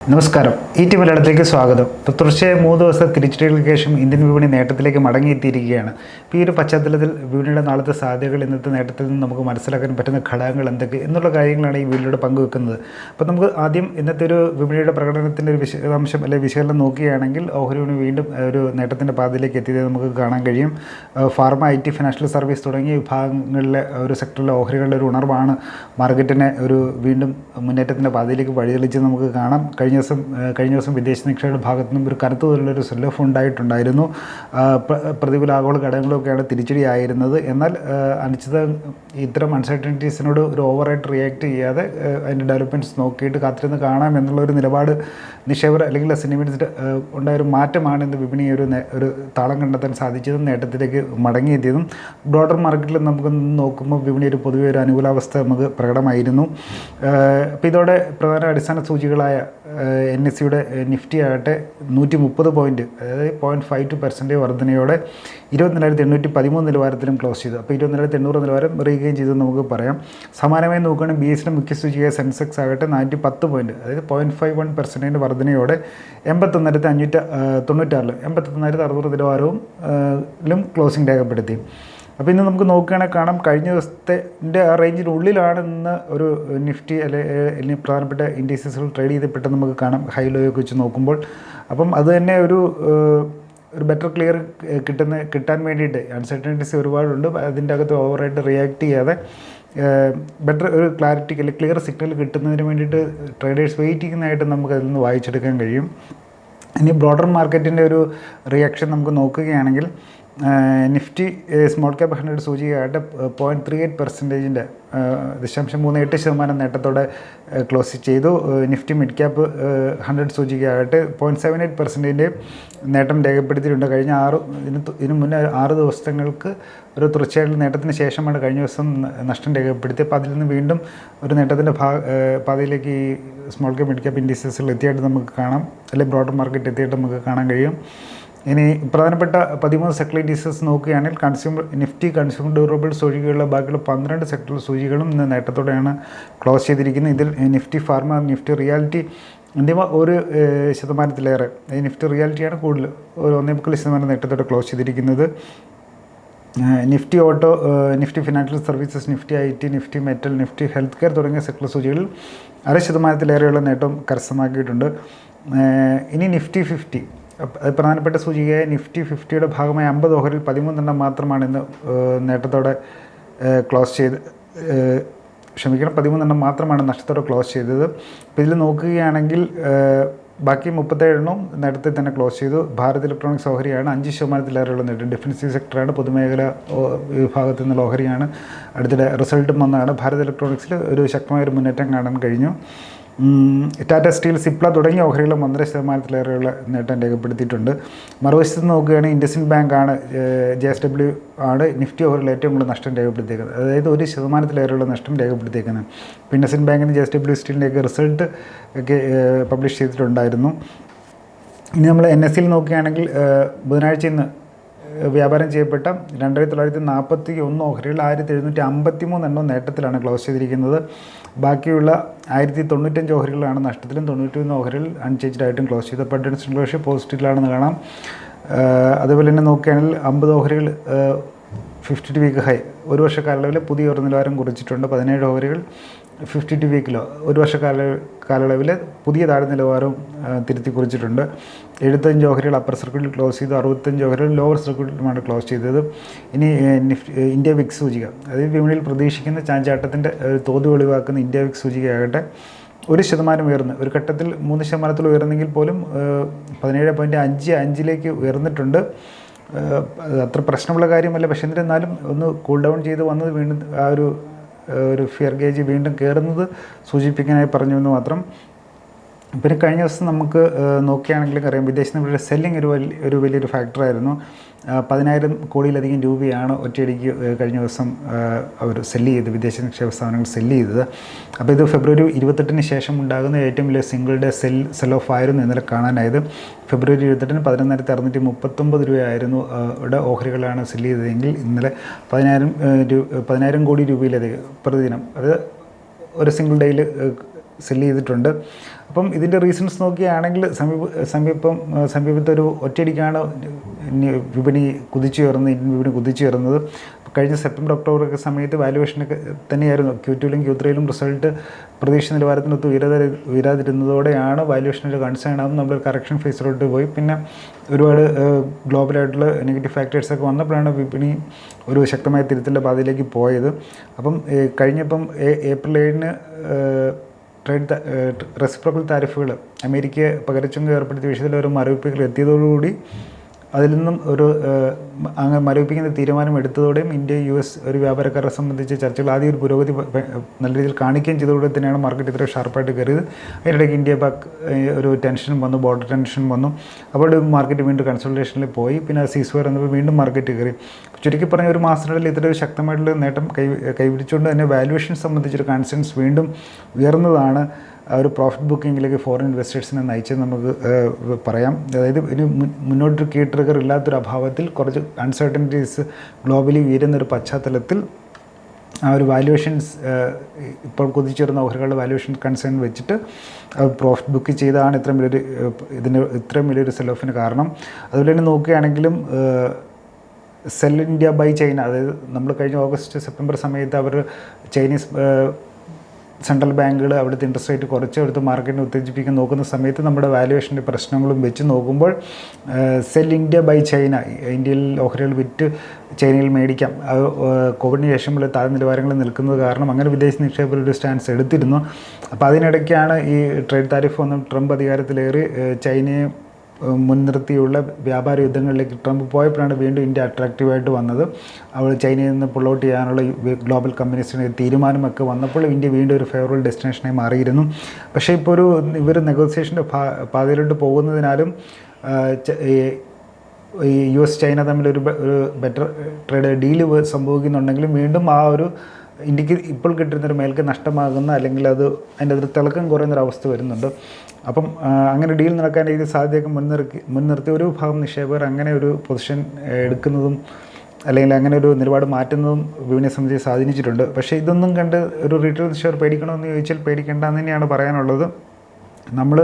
നമസ്കാരം. ഈ ടി മലയാളത്തിലേക്ക് സ്വാഗതം. തുടർച്ചയായ മൂന്ന് ദിവസത്തെ തിരിച്ചടികൾക്ക് ശേഷം ഇന്ത്യൻ വിപണി നേട്ടത്തിലേക്ക് മടങ്ങിയെത്തിയിരിക്കുകയാണ്. ഇപ്പോൾ ഈ ഒരു പശ്ചാത്തലത്തിൽ വിപണിയുടെ നാളത്തെ സാധ്യതകൾ ഇന്നത്തെ നേട്ടത്തിൽ നിന്ന് നമുക്ക് മനസ്സിലാക്കാൻ പറ്റുന്ന ഘടകങ്ങൾ എന്തൊക്കെ എന്നുള്ള കാര്യങ്ങളാണ് ഈ വീഡിയോയുടെ പങ്കുവെക്കുന്നത്. അപ്പോൾ നമുക്ക് ആദ്യം ഇന്നത്തെ ഒരു വിപണിയുടെ പ്രകടനത്തിന്റെ ഒരു വിശദാംശം അല്ലെങ്കിൽ വിശകലനം നോക്കുകയാണെങ്കിൽ ഓഹരി വിപണി വീണ്ടും ഒരു നേട്ടത്തിന്റെ പാതയിലേക്ക് എത്തിയത് നമുക്ക് കാണാൻ കഴിയും. Pharma I T financial service തുടങ്ങിയ വിഭാഗങ്ങളിലെ ഒരു സെക്ടറിലെ ഓഹരികളുടെ ഒരു ഉണർവാണ് മാർക്കറ്റിനെ ഒരു വീണ്ടും മുന്നേറ്റത്തിന്റെ പാതയിലേക്ക് വഴിതെളിച്ച് നമുക്ക് കാണാം കഴിഞ്ഞ ദിവസം കഴിഞ്ഞ ദിവസം വിദേശ നിക്ഷേപയുടെ ഭാഗത്തു നിന്നും ഒരു കനത്ത തൊഴിലൊരു സെല്ലോഫ് ഉണ്ടായിട്ടുണ്ടായിരുന്നു. പ്രതികൂല ആഗോള ഘടകങ്ങളൊക്കെയാണ് തിരിച്ചടിയായിരുന്നത് എന്നാൽ അനിശ്ചിത ഇത്തരം അൺസർട്ടനിറ്റീസിനോട് ഒരു ഓവറായിട്ട് റിയാക്ട് ചെയ്യാതെ അതിന്റെ ഡെവലപ്മെന്റ്സ് നോക്കിയിട്ട് കാത്തിരുന്ന് കാണാം എന്നുള്ള ഒരു നിലപാട് നിക്ഷേപർ അല്ലെങ്കിൽ സെന്റിമെന്റ്സിന്റെ ഉണ്ടായ ഒരു മാറ്റമാണ് ഇന്ന് വിപണി ഒരു ഒരു താളം കണ്ടെത്താൻ സാധിച്ചതും നേട്ടത്തിലേക്ക് മടങ്ങിയെത്തിയതും. ബ്രോഡർ മാർക്കറ്റിൽ നമുക്ക് നോക്കുമ്പോൾ വിപണി ഒരു പൊതുവെ ഒരു അനുകൂലാവസ്ഥ നമുക്ക് പ്രകടമായിരുന്നു. അപ്പോൾ ഇതോടെ പ്രധാന അടിസ്ഥാന സൂചികളായ എൻ എസ് സിയുടെ നിഫ്റ്റി ആകട്ടെ നൂറ്റി മുപ്പത് പോയിന്റ് അതായത് പോയിന്റ് ഫൈവ് ടു പെർസെന്റേജ് വർധനയോടെ ഇരുപത്തിനായിരത്തി എണ്ണൂറ്റി പതിമൂന്ന് നിലവാരത്തിലും ക്ലോസ് ചെയ്തു. അപ്പോൾ ഇരുപത്തിനായിരത്തി എണ്ണൂറ് നിലവാരം റീഗെയിൻ ചെയ്തു എന്ന് നമുക്ക് പറയാം. സമാനമായി നോക്കുകയാണെങ്കിൽ ബി എസിന്റെ മുഖ്യ സൂചിക സെൻസെക്സ് ആകട്ടെ നാനൂറ്റി പത്ത് പോയിന്റ് അതായത് പോയിന്റ് ഫൈവ് വൺ പെർസെന്റേജ് വർധനയോടെ എൺപത്തൊന്നായിരത്തി അഞ്ഞൂറ്റി തൊണ്ണൂറ്റാറിൽ എൺപത്തൊന്നായിരത്തി അറുന്നൂറ് നിലവാരവും ക്ലോസിംഗ് രേഖപ്പെടുത്തി. അപ്പോൾ ഇന്ന് നമുക്ക് നോക്കുകയാണെങ്കിൽ കാണാം. കഴിഞ്ഞ ദിവസത്തെ ആ റേഞ്ചിനുള്ളിലാണ് ഇന്ന് ഒരു നിഫ്റ്റി അല്ലെ അല്ലെങ്കിൽ പ്രധാനപ്പെട്ട ഇൻഡീസസുകൾ ട്രേഡ് ചെയ്തപ്പെട്ടെന്ന് നമുക്ക് കാണാം. ഹൈ ലോയൊക്കെ വെച്ച് നോക്കുമ്പോൾ. അപ്പം അത് തന്നെ ഒരു ഒരു ബെറ്റർ ക്ലിയർ കിട്ടുന്ന കിട്ടാൻ വേണ്ടിയിട്ട് അൺസർട്ടനിറ്റീസ് ഒരുപാടുണ്ട്. അതിന്റെ അകത്ത് ഓവറായിട്ട് റിയാക്ട് ചെയ്യാതെ ബെറ്റർ ഒരു ക്ലാരിറ്റി അല്ലെങ്കിൽ ക്ലിയർ സിഗ്നൽ കിട്ടുന്നതിന് വേണ്ടിയിട്ട് ട്രേഡേഴ്സ് വെയിറ്റ് ചെയ്യുന്നതായിട്ട് നമുക്ക് അതിൽ നിന്ന് വായിച്ചെടുക്കാൻ കഴിയും. ഇനി ബ്രോഡർ മാർക്കറ്റിന്റെ ഒരു റിയാക്ഷൻ നമുക്ക് നോക്കുകയാണെങ്കിൽ നിഫ്റ്റി സ്മോൾ ക്യാപ് ഹൺഡ്രഡ് സൂചികയായിട്ട് പോയിന്റ് ത്രീ എയ്റ്റ് പെർസെന്റേജിന്റെ ദശാംശം മൂന്ന് എട്ട് ശതമാനം നേട്ടത്തോടെ ക്ലോസ് ചെയ്തു. നിഫ്റ്റി മിഡ് ക്യാപ്പ് ഹൺഡ്രഡ് സൂചികയായിട്ട് പോയിന്റ് സെവൻ എയ്റ്റ് പെർസെന്റേജിന്റെ നേട്ടം രേഖപ്പെടുത്തിയിട്ടുണ്ട്. കഴിഞ്ഞ ആറ് ഇതിന് ഇതിനു മുന്നേ ആറ് ദിവസങ്ങൾക്ക് ഒരു തുടർച്ചയായിട്ടുള്ള നേട്ടത്തിന് ശേഷമാണ് കഴിഞ്ഞ ദിവസം നഷ്ടം രേഖപ്പെടുത്തിയത്. അപ്പോൾ അതിൽ നിന്ന് വീണ്ടും ഒരു നേട്ടത്തിന്റെ ഭാഗ പാതയിലേക്ക് ഈ സ്മോൾ ക്യാപ് മിഡ് ക്യാപ് ഇൻഡീസസിൽ എത്തിയായിട്ട് നമുക്ക് കാണാം. അല്ലെങ്കിൽ ബ്രോഡർ മാർക്കറ്റ് എത്തിയിട്ട് നമുക്ക് കാണാൻ കഴിയും. ഇനി പ്രധാനപ്പെട്ട പതിമൂന്ന് സെക്യൂരിറ്റീസസ് നോക്കുകയാണെങ്കിൽ കൺസ്യൂമർ നിഫ്റ്റി കൺസ്യൂമർ ഡ്യൂറബിൾസ് ഒഴികെയുള്ള ബാക്കിയുള്ള പന്ത്രണ്ട് സെക്ടർ സൂചികളും ഇന്ന് നേട്ടത്തോടെയാണ് ക്ലോസ് ചെയ്തിരിക്കുന്നത്. ഇതിൽ നിഫ്റ്റി ഫാർമ നിഫ്റ്റി റിയാലിറ്റി എന്നിവ ഒരു ശതമാനത്തിലേറെ. നിഫ്റ്റി റിയാലിറ്റിയാണ് കൂടുതൽ ഒരു ഒന്നേ മുക്കാൽ ശതമാനം നേട്ടത്തോടെ ക്ലോസ് ചെയ്തിരിക്കുന്നത്. Nifty auto Nifty financial services Nifty I T Nifty metal Nifty health care തുടങ്ങിയ സെക്ടർ സൂചികളിൽ അര ശതമാനത്തിലേറെയുള്ള നേട്ടം കരസ്ഥമാക്കിയിട്ടുണ്ട്. ഇനി നിഫ്റ്റി ഫിഫ്റ്റി പ്രധാനപ്പെട്ട സൂചികയായ നിഫ്റ്റി ഫിഫ്റ്റിയുടെ ഭാഗമായ അമ്പത് ഓഹരിൽ പതിമൂന്നെണ്ണം മാത്രമാണ് ഇന്ന് നേട്ടത്തോടെ ക്ലോസ് ചെയ്ത് ക്ഷമിക്കണം പതിമൂന്നെണ്ണം മാത്രമാണ് നഷ്ടത്തോടെ ക്ലോസ് ചെയ്തത്. അപ്പോൾ ഇതിൽ നോക്കുകയാണെങ്കിൽ ബാക്കി മുപ്പത്തേഴെണ്ണവും നേരത്തെ തന്നെ ക്ലോസ് ചെയ്തു. ഭാരത് ഇലക്ട്രോണിക്സ് ഓഹരിയാണ് അഞ്ച് ശതമാനത്തിലേറെയുള്ള നേട്ടം. ഡിഫൻസീവ് സെക്ടറാണ് പൊതുമേഖല വിഭാഗത്തിൽ നിന്നുള്ള ഓഹരിയാണ്. അടുത്തിടെ റിസൾട്ടും വന്നതാണ്. ഭാരത് ഇലക്ട്രോണിക്സിൽ ഒരു ശക്തമായ ഒരു മുന്നേറ്റം കാണാൻ കഴിഞ്ഞു. ടാറ്റ സ്റ്റീൽ സിപ്ല തുടങ്ങിയ ഓഹരികളും ഒന്നര ശതമാനത്തിലേറെയുള്ള നേട്ടം രേഖപ്പെടുത്തിയിട്ടുണ്ട്. മറുവശത്ത് നോക്കുകയാണെങ്കിൽ ഇൻഡസിൻ ബാങ്ക് ആണ് ജെ എസ് ഡബ്ല്യു ആണ് നിഫ്റ്റി ഓഹരിൽ ഏറ്റവും കൂടുതൽ നഷ്ടം രേഖപ്പെടുത്തിയേക്കുന്നത്. അതായത് ഒരു ശതമാനത്തിലേറെയുള്ള നഷ്ടം രേഖപ്പെടുത്തിയേക്കുന്നത്. ഇൻഡസിൻ ബാങ്കിന് ജെ എസ് ഡബ്ല്യു സ്റ്റീലിന്റെയൊക്കെ റിസൾട്ട് ഒക്കെ പബ്ലിഷ് ചെയ്തിട്ടുണ്ടായിരുന്നു. ഇനി നമ്മൾ എൻ എസ് സിയിൽ നോക്കുകയാണെങ്കിൽ ബുധനാഴ്ച ഇന്ന് വ്യാപാരം ചെയ്യപ്പെട്ട രണ്ടായിരത്തി തൊള്ളായിരത്തി നാൽപ്പത്തി ഒന്ന് ഓഹരികൾ ആയിരത്തി എഴുന്നൂറ്റി അമ്പത്തി മൂന്ന് എണ്ണം നേട്ടത്തിലാണ് ക്ലോസ് ചെയ്തിരിക്കുന്നത്. ബാക്കിയുള്ള ആയിരത്തി തൊണ്ണൂറ്റഞ്ച് ഓഹരികളാണ് നഷ്ടത്തിലും തൊണ്ണൂറ്റി ഒന്ന് ഓഹരികൾ അൺചേഞ്ച്ഡ് ആയിട്ടും ക്ലോസ് ചെയ്തത് പട്ടൻസ് ഇംഗ്ലീഷ് പോസിറ്റീവിലാണെന്ന് കാണാം. അതുപോലെ തന്നെ നോക്കുകയാണെങ്കിൽ അമ്പത് ഓഹരികൾ ഫിഫ്റ്റി ടു വീക്ക് ഹൈ ഒരു വർഷ കാലയളവിൽ പുതിയ ഒരു നിലവാരം കുറിച്ചിട്ടുണ്ട്. പതിനേഴ് ഓവറുകൾ ഫിഫ്റ്റി ടു വീക്കിലോ ഒരു വർഷ കാല കാലയളവിൽ പുതിയ താഴെ നിലവാരവും തിരുത്തി കുറിച്ചിട്ടുണ്ട് എഴുപത്തഞ്ച് ഓഹരികൾ അപ്പർ സർക്യൂട്ടിൽ ക്ലോസ് ചെയ്തു. അറുപത്തഞ്ച് ഓഹരികൾ ലോവർ സർക്യൂട്ടിലുമാണ് ക്ലോസ് ചെയ്തത്. ഇനി നിഫ്റ്റി ഇന്ത്യ വിക്സ് സൂചിക. അതായത് വിപണിയിൽ പ്രതീക്ഷിക്കുന്ന ചാഞ്ചാട്ടത്തിന്റെ തോത് ഒഴിവാക്കുന്ന ഇന്ത്യ വിക്സ് സൂചികയാകട്ടെ. ഒരു ശതമാനം ഉയർന്ന് ഒരു ഘട്ടത്തിൽ മൂന്ന് ശതമാനത്തിൽ ഉയർന്നെങ്കിൽ പോലും പതിനേഴ് പോയിന്റ് അഞ്ച് അഞ്ചിലേക്ക് ഉയർന്നിട്ടുണ്ട്. അത്ര പ്രശ്നമുള്ള കാര്യമല്ല. പക്ഷേ എന്നിരുന്നാലും ഒന്ന് കൂൾ ഡൗൺ ചെയ്ത് വന്നത് വീണ്ടും ആ ഒരു ഒരു ഫിയർ ഗേജ് വീണ്ടും കയറുന്നത് സൂചിപ്പിക്കാനായി പറഞ്ഞു എന്ന് മാത്രം. പിന്നെ കഴിഞ്ഞ ദിവസം നമുക്ക് നോക്കുകയാണെങ്കിലും അറിയാം വിദേശ നിക്ഷേപ സെല്ലിംഗ് ഒരു വലിയ ഒരു വലിയൊരു ഫാക്ടറായിരുന്നു പതിനായിരം കോടിയിലധികം രൂപയാണ് ഒറ്റയടിക്ക് കഴിഞ്ഞ ദിവസം അവർ സെല്ല് ചെയ്ത് വിദേശ നിക്ഷേപ സ്ഥാപനങ്ങൾ സെല്ല് ചെയ്തത്. അപ്പോൾ ഇത് ഫെബ്രുവരി ഇരുപത്തെട്ടിന് ശേഷം ഉണ്ടാകുന്ന ഏറ്റവും വലിയ single day sell sell off ആയിരുന്നു ഇന്നലെ കാണാനായത്. ഫെബ്രുവരി ഇരുപത്തെട്ടിന് പതിനൊന്നായിരത്തി അറുന്നൂറ്റി മുപ്പത്തൊമ്പത് രൂപയായിരുന്നു ഇവിടെ ഓഹരികളാണ് സെല്ല് ചെയ്തതെങ്കിൽ ഇന്നലെ പതിനായിരം രൂപ പതിനായിരം കോടി രൂപയിലധികം പ്രതിദിനം അത് ഒരു സിംഗിൾ ഡേയിൽ സെൽ ചെയ്തിട്ടുണ്ട് അപ്പം ഇതിന്റെ റീസൺസ് നോക്കുകയാണെങ്കിൽ സമീപ സമീപം സമീപത്തെ ഒരു ഒറ്റയടിക്കാണ് വിപണി കുതിച്ചുയർന്നത് ഇന്ത്യൻ വിപണി കുതിച്ചുയർന്നത് കഴിഞ്ഞ സെപ്റ്റംബർ ഒക്ടോബർ ഒക്കെ സമയത്ത് വാലുവേഷനൊക്കെ തന്നെയായിരുന്നു. ക്യൂ ടുവിലും ക്യൂ ത്രീയിലും റിസൾട്ട് പ്രതീക്ഷ നിലവാരത്തിനൊത്ത് ഉയരാതെ ഉയരാതിരുന്നതോടെയാണ് വാലുവേഷനൊരു കൺസേൺ ആകും നമ്മൾ കറക്ഷൻ ഫേസിലോട്ട് പോയി. പിന്നെ ഒരുപാട് ഗ്ലോബലായിട്ടുള്ള നെഗറ്റീവ് ഫാക്ടേഴ്സൊക്കെ വന്നപ്പോഴാണ് വിപണി ഒരു ശക്തമായ തിരുത്തലിന്റെ പാതയിലേക്ക് പോയത്. അപ്പം കഴിഞ്ഞപ്പം ഏപ്രിൽ ഏഴിന് ട്രേഡ് റെസിപ്രോക്കൽ താരിഫുകൾ അമേരിക്കയെ പകരച്ചുങ്ക ഏർപ്പെടുത്തിയ വിഷയത്തിൽ ഒരു മരവിപ്പിക്കൽ എത്തിയതോടുകൂടി അതിൽ നിന്നും ഒരു അങ്ങനെ അങ്ങ് മരവിപ്പിക്കുന്ന തീരുമാനം എടുത്തതോടെയും ഇന്ത്യ യു എസ് ഒരു വ്യാപാരക്കാരെ സംബന്ധിച്ച് ചർച്ചകൾ ആദ്യം ഒരു പുരോഗതി നല്ല രീതിയിൽ കാണിക്കുകയും ചെയ്തതോടെ തന്നെയാണ് മാർക്കറ്റ് ഇത്ര ഷാർപ്പായിട്ട് കയറിയത്. അതിനിടയ്ക്ക് ഇന്ത്യ പാക് ഒരു ടെൻഷൻ വന്നു ബോർഡർ ടെൻഷൻ വന്നു. അപ്പോൾ മാർക്കറ്റ് വീണ്ടും കൺസൾട്ടേഷനിൽ പോയി. പിന്നെ സീസ് ഫയർ എന്നപ്പോൾ വീണ്ടും മാർക്കറ്റ് കയറി. ചുരുക്കി പറഞ്ഞ ഒരു മാസത്തിനിടയിൽ ഇത്ര ഒരു ശക്തമായിട്ടുള്ള നേട്ടം കൈ കൈപിടിച്ചുകൊണ്ട് തന്നെ വാല്യുവേഷൻ സംബന്ധിച്ചൊരു കൺസേൺസ് വീണ്ടും ഉയർന്നതാണ്. ഒരു പ്രോഫിറ്റ് ബുക്കിങ്ങിലേക്ക് ഫോറിൻ ഇൻവെസ്റ്റേഴ്സിനെ നയിച്ചത് നമുക്ക് പറയാം. അതായത് ഇനി മുന്നോട്ട് കീ ട്രിഗർ ഇല്ലാത്തൊരു അഭാവത്തിൽ കുറച്ച് അൺസർട്ടനിറ്റീസ് ഗ്ലോബലി ഉയരുന്നൊരു പശ്ചാത്തലത്തിൽ ആ ഒരു വാല്യുവേഷൻസ് ഇപ്പോൾ കുതിച്ചിരുന്ന ഓഹരികളുടെ വാല്യുവേഷൻ കൺസേൺ വെച്ചിട്ട് പ്രോഫിറ്റ് ബുക്ക് ചെയ്താണ് ഇത്രയും വലിയൊരു ഇതിന് ഇത്രയും വലിയൊരു സെൽ ഓഫിന് കാരണം. അതുപോലെ തന്നെ നോക്കുകയാണെങ്കിലും സെൽ ഇന്ത്യ ബൈ ചൈന അതായത് നമ്മൾ കഴിഞ്ഞ ഓഗസ്റ്റ് സെപ്റ്റംബർ സമയത്ത് അവർ ചൈനീസ് സെൻട്രൽ ബാങ്കുകൾ അവിടുത്തെ ഇൻട്രസ്റ്റ് റേറ്റ് കുറച്ച് അവിടുത്തെ മാർക്കറ്റിനെ ഉത്തേജിപ്പിക്കാൻ നോക്കുന്ന സമയത്ത് നമ്മുടെ വാല്യുവേഷന്റെ പ്രശ്നങ്ങളും വെച്ച് നോക്കുമ്പോൾ സെൽ ഇന്ത്യ ബൈ ചൈന ഇന്ത്യയിൽ ഓഹരികൾ വിറ്റ് ചൈനയിൽ മേടിക്കാം. കോവിഡിന് ശേഷമുള്ള താഴ്ന്ന നിലവാരങ്ങളിൽ നിൽക്കുന്നത് കാരണം അങ്ങനെ വിദേശ നിക്ഷേപകർ ഒരു സ്റ്റാൻസ് എടുത്തിരുന്നു. അപ്പോൾ അതിനിടയ്ക്കാണ് ഈ ട്രേഡ് താരിഫ് ഒന്നും ട്രംപ് അധികാരത്തിലേറി ചൈനയെ മുൻനിർത്തിയുള്ള വ്യാപാര യുദ്ധങ്ങളിലേക്ക് ട്രംപ് പോയപ്പോഴാണ് വീണ്ടും ഇന്ത്യ അട്രാക്റ്റീവായിട്ട് വന്നത്. അവൾ ചൈനയിൽ നിന്ന് പുൾ ചെയ്യാനുള്ള ഗ്ലോബൽ കമ്മ്യൂണിസ്റ്റിന്റെ തീരുമാനമൊക്കെ വന്നപ്പോൾ ഇന്ത്യ വീണ്ടും ഒരു ഫേവറബിൾ ഡെസ്റ്റിനേഷനായി മാറിയിരുന്നു. പക്ഷേ ഇപ്പോൾ ഒരു ഇവർ നെഗോസിയേഷന്റെ പാതയിലോട്ട് പോകുന്നതിനാലും യു എസ് ചൈന തമ്മിൽ ഒരു ബെറ്റർ ട്രേഡ് ഡീൽ സംഭവിക്കുന്നുണ്ടെങ്കിലും വീണ്ടും ആ ഒരു ഇന്ത്യയ്ക്ക് ഇപ്പോൾ കിട്ടുന്നൊരു മേൽക്ക് നഷ്ടമാകുന്ന അല്ലെങ്കിൽ അത് അതിന്റെ ഒരു തിളക്കം കുറയുന്നൊരു അവസ്ഥ വരുന്നുണ്ട്. അപ്പം അങ്ങനെ ഡീൽ നടക്കാൻ ഇതിന് സാധ്യതയൊക്കെ മുൻനിർത്തി മുൻനിർത്തി ഒരു ഭാഗം നിക്ഷേപകർ അങ്ങനെ ഒരു പൊസിഷൻ എടുക്കുന്നതും അല്ലെങ്കിൽ അങ്ങനെ ഒരു നിലപാട് മാറ്റുന്നതും വിപണിയെ സംബന്ധിച്ച് സ്വാധീനിച്ചിട്ടുണ്ട്. പക്ഷേ ഇതൊന്നും കണ്ട് ഒരു റീറ്റെയിൽ നിക്ഷേപർ പേടിക്കണമെന്ന് ചോദിച്ചാൽ പേടിക്കേണ്ടെന്ന് തന്നെയാണ് പറയാനുള്ളത്. നമ്മൾ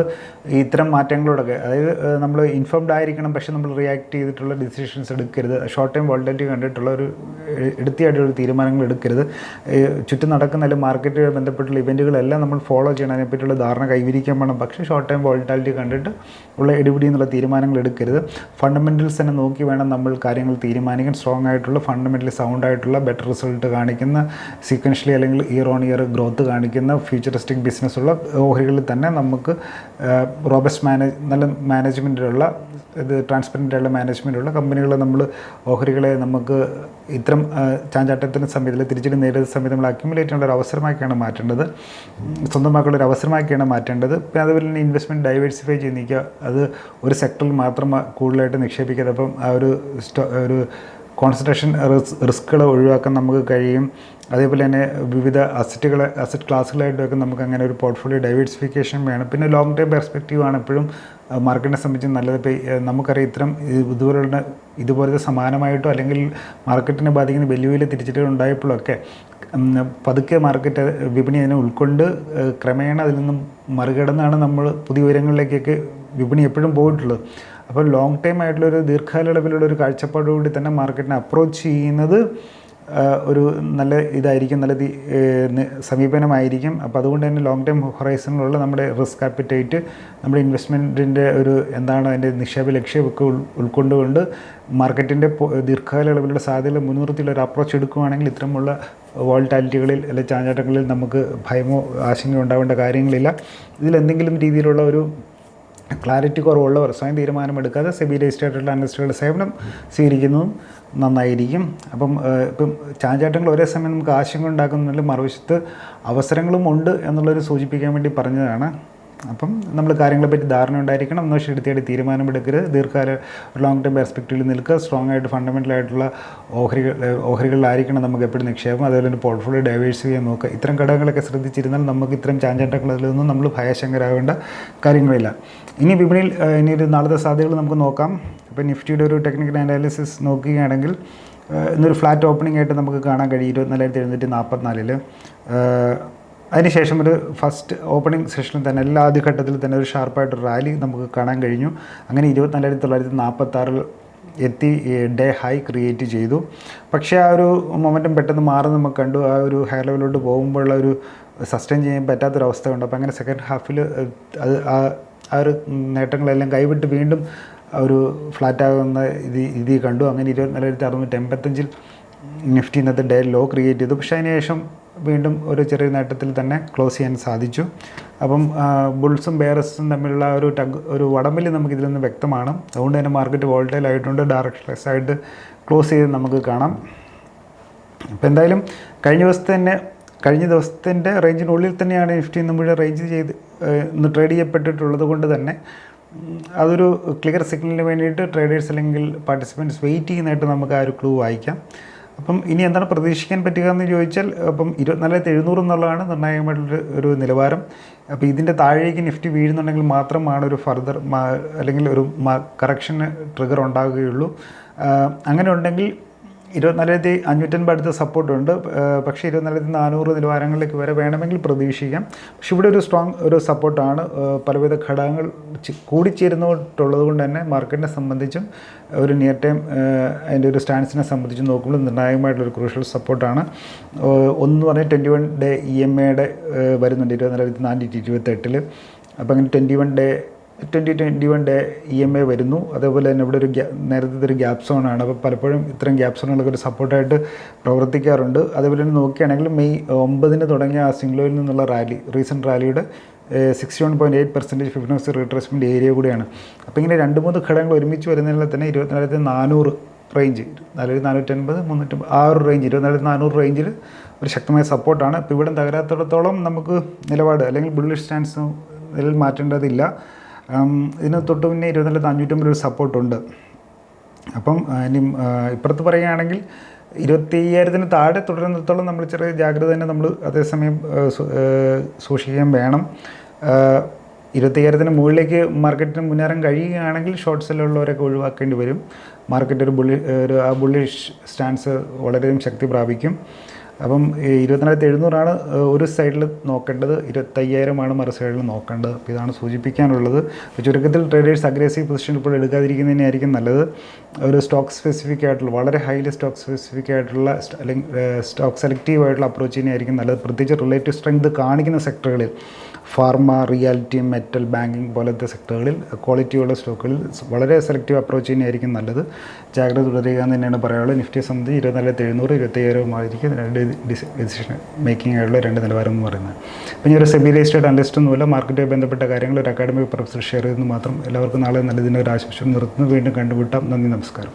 ഇത്തരം മാറ്റങ്ങളോടൊക്കെ അതായത് നമ്മൾ ഇൻഫോംഡ് ആയിരിക്കണം പക്ഷേ നമ്മൾ റിയാക്ട് ചെയ്തിട്ടുള്ള ഡിസിഷൻസ് എടുക്കരുത്. ഷോർട്ട് ടൈം വോൾട്ടാലിറ്റി കണ്ടിട്ടുള്ള ഒരു എടുത്തിയായിട്ടുള്ള തീരുമാനങ്ങൾ എടുക്കരുത്. ചുറ്റും നടക്കുന്ന അല്ലെങ്കിൽ മാർക്കറ്റുമായി ബന്ധപ്പെട്ടുള്ള ഇവന്റുകളെല്ലാം നമ്മൾ ഫോളോ ചെയ്യണം. അതിനെപ്പറ്റിയുള്ള ധാരണ കൈവരിക്കാൻ വേണം. പക്ഷേ ഷോർട്ട് ടൈം വോൾട്ടാലിറ്റി കണ്ടിട്ട് ഉള്ള ഇടിപിടി എന്നുള്ള തീരുമാനങ്ങൾ എടുക്കരുത്. ഫണ്ടമെന്റൽസ് തന്നെ നോക്കി വേണം നമ്മൾ കാര്യങ്ങൾ തീരുമാനിക്കാൻ. സ്ട്രോങ് ആയിട്ടുള്ള ഫണ്ടമെന്റലി സൗണ്ട് ആയിട്ടുള്ള ബെറ്റർ റിസൾട്ട് കാണിക്കുന്ന സീക്വൻഷ്യലി അല്ലെങ്കിൽ ഇയർ ഓൺ ഇയർ ഗ്രോത്ത് കാണിക്കുന്ന ഫ്യൂച്ചറിസ്റ്റിക് ബിസിനസ്സുള്ള ഓഹരികളിൽ തന്നെ നമുക്ക് റോബസ്റ്റ് മാനേജ് നല്ല മാനേജ്മെന്റിലുള്ള ഇത് ട്രാൻസ്പെറന്റ് ആയിട്ടുള്ള മാനേജ്മെന്റുള്ള കമ്പനികൾ നമ്മൾ ഓഹരികളെ നമുക്ക് ഇത്തരം ചാഞ്ചാട്ടത്തിന്റെ സമയത്തിൽ തിരിച്ചടി നേരിടുന്ന സമയത്ത് നമ്മൾ അക്യുമുലേറ്റ് ചെയ്യാനുള്ള ഒരു അവസരമാക്കിയാണ് മാറ്റേണ്ടത്. സ്വന്തമാക്കുള്ള ഒരു അവസരമാക്കിയാണ് മാറ്റേണ്ടത്. പിന്നെ അതുപോലെ തന്നെ ഇൻവെസ്റ്റ്മെന്റ് ഡൈവേഴ്സിഫൈ ചെയ്ത് നിൽക്കുക. അത് ഒരു സെക്ടറിൽ മാത്രം കൂടുതലായിട്ട് നിക്ഷേപിക്കാതെ അപ്പം ആ ഒരു ഒരു കോൺസെൻട്രേഷൻ റിസ്ക്കുകൾ ഒഴിവാക്കാൻ നമുക്ക് കഴിയും. അതേപോലെ തന്നെ വിവിധ അസറ്റുകൾ അസറ്റ് ക്ലാസ്സുകളായിട്ടൊക്കെ നമുക്ക് അങ്ങനെ ഒരു പോർട്ട്ഫോളിയോ ഡൈവേഴ്സിഫിക്കേഷൻ വേണം. പിന്നെ ലോങ് ടൈം പെർസ്പെക്റ്റീവ് ആണ് എപ്പോഴും മാർക്കറ്റിനെ സംബന്ധിച്ച് നല്ലത്. നമുക്കറിയാം ഇത്തരം ഇതുപോലുള്ള ഇതുപോലത്തെ സമാനമായിട്ടോ അല്ലെങ്കിൽ മാർക്കറ്റിനെ ബാധിക്കുന്ന വെല്ലുവിളി തിരിച്ചിട്ടുകൾ ഉണ്ടായപ്പോഴൊക്കെ പതുക്കെ മാർക്കറ്റ് വിപണി അതിനെ ഉൾക്കൊണ്ട് ക്രമേണ അതിൽ നിന്നും മറികടന്നാണ് നമ്മൾ പുതിയ ഉയരങ്ങളിലേക്കൊക്കെ വിപണി എപ്പോഴും പോയിട്ടുള്ളത്. അപ്പോൾ ലോങ് ടൈം ആയിട്ടുള്ള ഒരു ദീർഘകാലയളവിലുള്ള ഒരു കാഴ്ചപ്പാടോടുകൂടി തന്നെ മാർക്കറ്റിനെ അപ്രോച്ച് ചെയ്യുന്നത് ഒരു നല്ല ഇതായിരിക്കും നല്ല സമീപനമായിരിക്കും. അപ്പോൾ അതുകൊണ്ട് തന്നെ ലോങ് ടൈം ഹൊറൈസണിലുള്ള നമ്മുടെ റിസ്ക് ആപ്പിറ്റൈറ്റ് നമ്മുടെ ഇൻവെസ്റ്റ്മെന്റിന്റെ ഒരു എന്താണ് അതിന്റെ നിക്ഷേപ ലക്ഷ്യമൊക്കെ ഉൾ ഉൾക്കൊണ്ടുകൊണ്ട് മാർക്കറ്റിന്റെ ദീർഘകാലയളവിലുള്ള സാധ്യതകൾ മുൻനിർത്തിയുള്ള ഒരു അപ്രോച്ച് എടുക്കുകയാണെങ്കിൽ ഇത്തരമുള്ള വോൾട്ടാലിറ്റികളിൽ അല്ലെങ്കിൽ ചാഞ്ചാട്ടങ്ങളിൽ നമുക്ക് ഭയമോ ആശങ്കയോ ഉണ്ടാവേണ്ട കാര്യങ്ങളില്ല. ഇതിലെന്തെങ്കിലും രീതിയിലുള്ള ഒരു ക്ലാരിറ്റി കുറവുള്ളവർ സ്വയം തീരുമാനമെടുക്കാതെ സെബി രജിസ്റ്റേഡ് അനലിസ്റ്റുകളുടെ സേവനം സ്വീകരിക്കുന്നതും നന്നായിരിക്കും. അപ്പം ഇപ്പം ചാഞ്ചാട്ടങ്ങൾ ഒരേ സമയം നമുക്ക് ആശങ്ക ഉണ്ടാക്കുന്നുണ്ടെങ്കിൽ മറുവശത്ത് അവസരങ്ങളും ഉണ്ട് എന്നുള്ളൊരു സൂചിപ്പിക്കാൻ വേണ്ടി പറഞ്ഞതാണ്. അപ്പം നമ്മൾ കാര്യങ്ങളെപ്പറ്റി ധാരണ ഉണ്ടായിരിക്കണം. എന്നാൽ എടുത്തിയായിട്ട് തീരുമാനമെടുക്കരുത്. ദീർഘകാല ലോങ് ടൈം പെർസ്പെക്റ്റീവിൽ നിൽക്കുക. സ്ട്രോങ് ആയിട്ട് ഫണ്ടമെന്റൽ ആയിട്ടുള്ള ഓഹരികൾ ഓഹരികളിലായിരിക്കണം നമുക്ക് എപ്പോഴും നിക്ഷേപം. അതുപോലെ തന്നെ പോർട്ട്ഫോളിയോ ഡൈവേഴ്സ് ചെയ്യാൻ നോക്കുക. ഇത്തരം ഘടകങ്ങളൊക്കെ ശ്രദ്ധിച്ചിരുന്നാൽ നമുക്ക് ഇത്തരം ചാഞ്ചാട്ടങ്ങളിൽ നിന്നും നമ്മൾ ഭയശങ്കരാകേണ്ട കാര്യങ്ങളില്ല. ഇനി വിപണിയിൽ ഇനി ഒരു നാളത്തെ സാധ്യതകൾ നമുക്ക് നോക്കാം. ഇപ്പോൾ നിഫ്റ്റിയുടെ ഒരു ടെക്നിക്കൽ അനാലിസിസ് നോക്കുകയാണെങ്കിൽ ഇന്നൊരു ഫ്ലാറ്റ് ഓപ്പണിംഗ് ആയിട്ട് നമുക്ക് കാണാൻ കഴിയും. ഇരുപത്തിനാലായിരത്തി എഴുന്നൂറ്റി നാൽപ്പത്തിനാലിൽ അതിനുശേഷം ഒരു ഫസ്റ്റ് ഓപ്പണിംഗ് സെഷനിൽ തന്നെ എല്ലാ ആദ്യഘട്ടത്തിൽ തന്നെ ഒരു ഷാർപ്പായിട്ട് റാലി നമുക്ക് കാണാൻ കഴിഞ്ഞു. അങ്ങനെ ഇരുപത്തിനാലായിരത്തി തൊള്ളായിരത്തി നാൽപ്പത്താറിൽ എത്തി ഡേ ഹൈ ക്രിയേറ്റ് ചെയ്തു. പക്ഷേ ആ ഒരു മൊമെന്റം പെട്ടെന്ന് മാറി നമുക്ക് കണ്ടു. ആ ഒരു ഹയർ ലെവലിലോട്ട് പോകുമ്പോഴുള്ള ഒരു സസ്റ്റെയിൻ ചെയ്യാൻ പറ്റാത്തൊരവസ്ഥ ഉണ്ട് അപ്പോൾ അങ്ങനെ സെക്കൻഡ് ഹാഫിൽ അത് ആ ആ ഒരു നേട്ടങ്ങളെല്ലാം കൈവിട്ട് വീണ്ടും ഒരു ഫ്ലാറ്റാകുന്ന ഇത് ഇത് കണ്ടു. അങ്ങനെ ഇരുപത്തിനാലായിരത്തി അറുന്നൂറ്റി എൺപത്തഞ്ചിൽ നിഫ്റ്റി ഇന്നത്തെ ഡേ ലോ ക്രിയേറ്റ് ചെയ്തു. പക്ഷേ അതിനുശേഷം വീണ്ടും ഒരു ചെറിയ നേട്ടത്തിൽ തന്നെ ക്ലോസ് ചെയ്യാൻ സാധിച്ചു. അപ്പം ബുൾസും ബെയറസും തമ്മിലുള്ള ഒരു ടഗ് ഒരു വടംവലി നമുക്ക് ഇതിൽ നിന്ന് വ്യക്തമാണ്. അതുകൊണ്ട് തന്നെ മാർക്കറ്റ് വോൾട്ടൈൽ ആയിട്ടുണ്ട്. ഡയറക്ട് ആയിട്ട് ക്ലോസ് ചെയ്ത് നമുക്ക് കാണാം. അപ്പോൾ എന്തായാലും കഴിഞ്ഞ ദിവസത്തെ തന്നെ കഴിഞ്ഞ ദിവസത്തിന്റെ റേഞ്ചിനുള്ളിൽ തന്നെയാണ് നിഫ്റ്റി നമ്മുടെ റേഞ്ച് ചെയ്ത് ഇന്ന് ട്രേഡ് ചെയ്യപ്പെട്ടിട്ടുള്ളത് കൊണ്ട് തന്നെ അതൊരു ക്ലിയർ സിഗ്നലിന് വേണ്ടിയിട്ട് ട്രേഡേഴ്സ് അല്ലെങ്കിൽ പാർട്ടിസിപ്പൻസ് വെയിറ്റ് ചെയ്യുന്നതായിട്ട് നമുക്ക് ആ ഒരു ക്ലൂ വായിക്കാം. അപ്പം ഇനി എന്താണ് പ്രതീക്ഷിക്കാൻ പറ്റുക എന്ന് ചോദിച്ചാൽ അപ്പം ഇരുപത്തിനാലായിരത്തി എഴുന്നൂറ് എന്നുള്ളതാണ് നിർണായകമായിട്ടുള്ള ഒരു നിലവാരം. അപ്പോൾ ഇതിന്റെ താഴേക്ക് നിഫ്റ്റി വീഴുന്നുണ്ടെങ്കിൽ മാത്രമാണ് ഒരു ഫർദർ അല്ലെങ്കിൽ ഒരു കറക്ഷന് ട്രിഗർ ഉണ്ടാകുകയുള്ളൂ. അങ്ങനെ ഉണ്ടെങ്കിൽ ഇരുപത്തിനാലായിരത്തി അഞ്ഞൂറ്റൻപത് അടുത്ത സപ്പോർട്ടുണ്ട്. പക്ഷേ ഇരുപത്തിനാലായിരത്തി നാനൂറ് നിലവാരങ്ങളിലേക്ക് വരെ വേണമെങ്കിൽ പ്രതീക്ഷിക്കാം. പക്ഷെ ഇവിടെ ഒരു സ്ട്രോങ് ഒരു സപ്പോർട്ടാണ് പലവിധ ഘടകങ്ങൾ കൂടിച്ചേരുന്നിട്ടുള്ളത് കൊണ്ട് തന്നെ മാർക്കറ്റിനെ സംബന്ധിച്ചും ഒരു നിയർ ടൈം അതിന്റെ ഒരു സ്റ്റാൻസിനെ സംബന്ധിച്ച് നോക്കുമ്പോൾ നിർണായകമായിട്ടുള്ളൊരു ക്രൂഷ്യൽ സപ്പോർട്ടാണ് ഒന്ന് പറഞ്ഞാൽ twenty one day E M എയുടെ വരുന്നുണ്ട്. ഇരുപത്തിനാലായിരത്തി നാനൂറ്റി ഇരുപത്തെട്ടിൽ അപ്പോൾ അങ്ങനെ twenty one day twenty twenty one day E M A വരുന്നു. അതേപോലെ തന്നെ ഇവിടെ ഒരു നേരത്തെ ഒരു ഗ്യാപ് സോണാണ് അപ്പോൾ പലപ്പോഴും ഇത്തരം ഗ്യാപ് സോണുകളൊക്കെ ഒരു സപ്പോർട്ടായിട്ട് പ്രവർത്തിക്കാറുണ്ട്. അതേപോലെ തന്നെ നോക്കുകയാണെങ്കിൽ മെയ് ഒമ്പതിന് തുടങ്ങിയ ആ സിംഗ്ലോയിൽ നിന്നുള്ള rally recent റാലിയുടെ sixty one point eight percentage fifty retracement area കൂടിയാണ്. അപ്പോൾ ഇങ്ങനെ രണ്ട് മൂന്ന് ഘടകങ്ങൾ ഒരുമിച്ച് വരുന്നതിൽ തന്നെ ഇരുപത്തിനാലായിരത്തി നാനൂറ് റേഞ്ച് നാലായിരത്തി നാനൂറ്റൻപത് മുന്നൂറ്റി ആ ഒരു റേഞ്ച് ഇരുപത്തിനാലായിരത്തി നാനൂറ് റേഞ്ചിൽ ഒരു ശക്തമായ സപ്പോർട്ടാണ് ഇപ്പോൾ ഇവിടെ തകരാത്തിടത്തോളം നമുക്ക് നിലപാട് അല്ലെങ്കിൽ ബുള്ളിഷ് സ്റ്റാൻസ് നിലയിൽ മാറ്റേണ്ടതില്ല. ഇതിന് തൊട്ട് മുന്നേ ഇരുപത്തിനാലായിരത്തി അഞ്ഞൂറ്റമ്പത് രൂപ സപ്പോർട്ടുണ്ട് അപ്പം ഇനി ഇപ്പുറത്ത് പറയുകയാണെങ്കിൽ ഇരുപത്തി അയ്യായിരത്തിന് താഴെ തുടരുന്നിടത്തോളം നമ്മൾ ചെറിയ ജാഗ്രത തന്നെ നമ്മൾ അതേസമയം സൂക്ഷിക്കാൻ വേണം. ഇരുപത്തി അയ്യായിരത്തിന് മുകളിലേക്ക് മാർക്കറ്റിന് മുന്നേറാൻ കഴിയുകയാണെങ്കിൽ ഷോർട്ട് സെല്ലുള്ളവരൊക്കെ ഒഴിവാക്കേണ്ടി വരും. മാർക്കറ്റ് ഒരു ബുള്ളി ഒരു ആ ബുള്ളിഷ് സ്റ്റാൻസ് വളരെയധികം ശക്തി പ്രാപിക്കും. അപ്പം ഇരുപത്തിനായിരത്തി എഴുന്നൂറാണ് ഒരു സൈഡിൽ നോക്കേണ്ടത് ഇരുപത്തയ്യായിരമാണ് മറു സൈഡിൽ നോക്കേണ്ടത്. അപ്പോൾ ഇതാണ് സൂചിപ്പിക്കാനുള്ളത്. ചുരുക്കത്തിൽ ട്രേഡേഴ്സ് അഗ്രസീവ് പൊസിഷൻ ഇപ്പോൾ എടുക്കാതിരിക്കുന്നതിനായിരിക്കും നല്ലത്. ഒരു സ്റ്റോക്ക് സ്പെസിഫിക് ആയിട്ടുള്ള വളരെ ഹൈലി സ്റ്റോക്ക് സ്പെസിഫിക് ആയിട്ടുള്ള അല്ലെങ്കിൽ സ്റ്റോക്ക് സെലക്റ്റീവ് ആയിട്ടുള്ള അപ്രോച്ച് ആയിരിക്കും നല്ലത്. പ്രത്യേകിച്ച് റിലേറ്റീവ് സ്ട്രെങ്ത് കാണിക്കുന്ന സെക്ടറുകളിൽ ഫാർമ റിയാലിറ്റി മെറ്റൽ ബാങ്കിങ് പോലത്തെ സെക്ടറുകളിൽ ക്വാളിറ്റിയുള്ള സ്റ്റോക്കുകളിൽ വളരെ സെലക്റ്റീവ് അപ്രോച്ച് തന്നെയായിരിക്കും നല്ലത്. ജാഗ്രത തുടരുക എന്ന് തന്നെയാണ് പറയാനുള്ളത്. നിഫ്റ്റി സംബന്ധിച്ച് ഇരുപത്തിനാലായിരത്തി എഴുന്നൂറ് ഇരുപത്തയ്യായിരമായിരിക്കും രണ്ട് ഡിസിഷൻ മേക്കിംഗ് ആയുള്ള രണ്ട് നിലവാരം എന്ന് പറയുന്നത്. അപ്പം ഞാൻ ഒരു സെബി രജിസ്റ്റേഡ് അനലിസ്റ്റ് ഒന്നുമില്ല. മാർക്കറ്റുമായി ബന്ധപ്പെട്ട കാര്യങ്ങൾ ഒരു അക്കാഡമിക് പർപ്പസിൽ ഷെയർ ചെയ്തെന്ന് മാത്രം എല്ലാവർക്കും നാളെ നല്ലതിന്റെ ഒരു ആശംസ നിർത്തുന്നു. വീണ്ടും കണ്ടുമുട്ടാം. നന്ദി നമസ്കാരം.